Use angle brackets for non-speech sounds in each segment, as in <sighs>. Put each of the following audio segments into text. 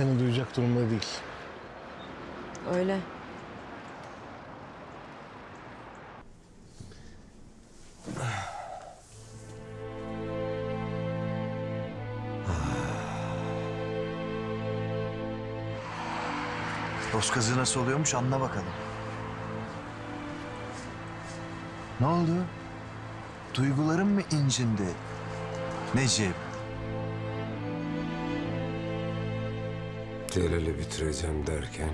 seni duyacak durumda değil. Öyle. <sighs> Dost kazığı nasıl oluyormuş anla bakalım. Ne oldu? Duyguların mı incindi? Necip. Celal'i bitireceğim derken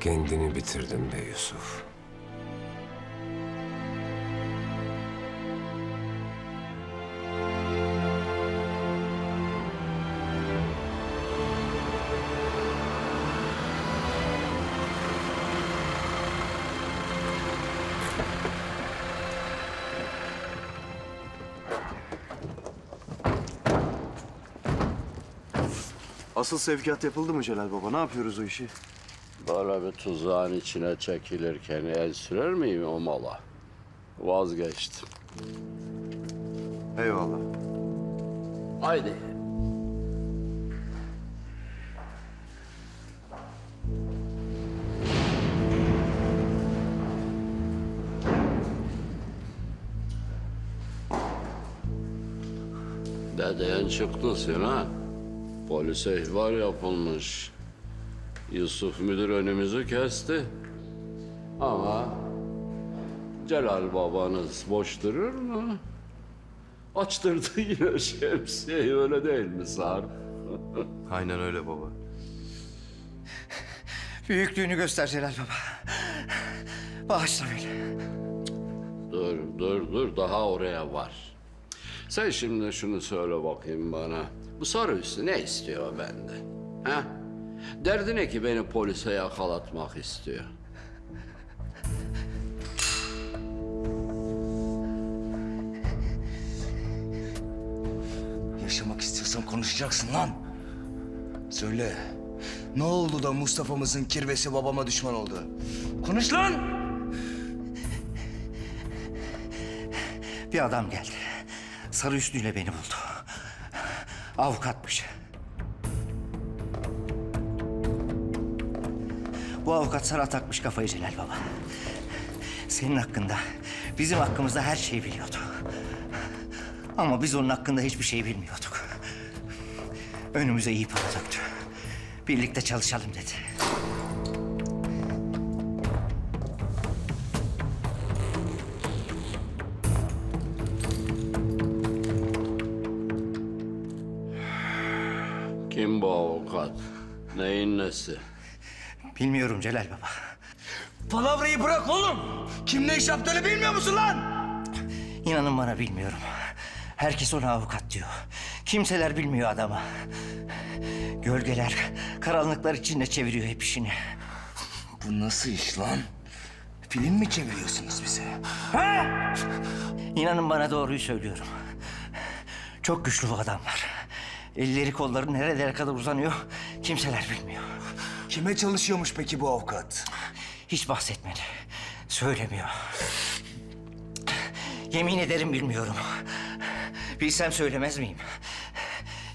kendini bitirdin be Yusuf. Asıl sevkiyat yapıldı mı Celal Baba? Ne yapıyoruz o işi? Böyle bir tuzağın içine çekilirken el sürer miyim o mala? Vazgeçtim. Eyvallah. Haydi. Deden çıktın sen ha. Polise ihbar yapılmış. Yusuf müdür önümüzü kesti. Ama Celal babanız boş durur mu? Açtırdı <laughs> yine şemsiyeyi öyle değil mi Sarp? <laughs> Aynen öyle baba. Büyüklüğünü göster Celal Baba. Bağışla beni. Dur, dur, dur. Daha oraya var. Sen şimdi şunu söyle bakayım bana. Bu sarı üstü ne istiyor benden? Ha? Derdi ne ki beni polise yakalatmak istiyor? Yaşamak istiyorsan konuşacaksın lan. Söyle. Ne oldu da Mustafa'mızın kirvesi babama düşman oldu? Konuş lan! Bir adam geldi. Sarı üstüyle beni buldu. Avukatmış. Bu avukat Sarı takmış kafayı Celal Baba. Senin hakkında, bizim hakkımızda her şeyi biliyordu. Ama biz onun hakkında hiçbir şey bilmiyorduk. Önümüze iyi para döktü. Birlikte çalışalım dedi. Kim bu avukat? Neyin nesi? Bilmiyorum Celal Baba. Palavrayı bırak oğlum. Kim ne iş yaptığını bilmiyor musun lan? İnanın bana bilmiyorum. Herkes ona avukat diyor. Kimseler bilmiyor adamı. Gölgeler, karanlıklar içinde çeviriyor hep işini. Bu nasıl iş lan? Film mi çeviriyorsunuz bize? Ha? İnanın bana doğruyu söylüyorum. Çok güçlü bu adamlar. Elleri kolları nerelere kadar uzanıyor kimseler bilmiyor. Kime çalışıyormuş peki bu avukat? Hiç bahsetmedi. Söylemiyor. Yemin ederim bilmiyorum. Bilsem söylemez miyim?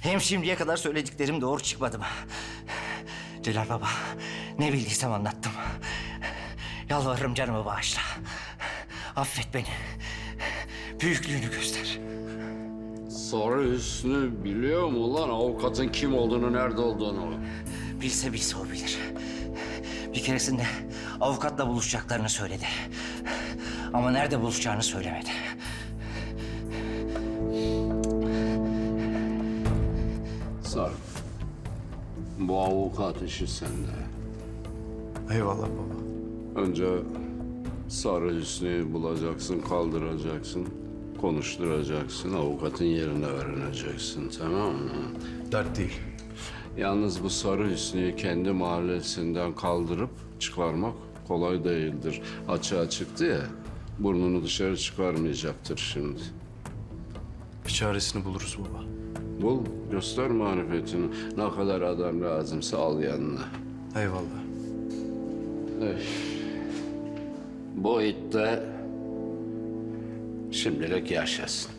Hem şimdiye kadar söylediklerim doğru çıkmadı mı? Celal Baba, ne bildiysem anlattım. Yalvarırım canımı bağışla. Affet beni. Büyüklüğünü göster. Sarı Hüsnü biliyor mu lan avukatın kim olduğunu, nerede olduğunu? Bilse bilse o bilir. Bir keresinde avukatla buluşacaklarını söyledi. Ama nerede buluşacağını söylemedi. Sarp. Bu avukat işi sende. Eyvallah baba. Önce Sarı Hüsnü'yü bulacaksın, kaldıracaksın, konuşturacaksın, avukatın yerine öğreneceksin, tamam mı? Dert değil. Yalnız bu Sarı Hüsnü'yü kendi mahallesinden kaldırıp çıkarmak kolay değildir. Açığa çıktı ya, burnunu dışarı çıkarmayacaktır şimdi. Bir çaresini buluruz baba. Bul, göster marifetini. Ne kadar adam lazımsa al yanına. Eyvallah. Öf. Bu it de şimdilik yaşasın.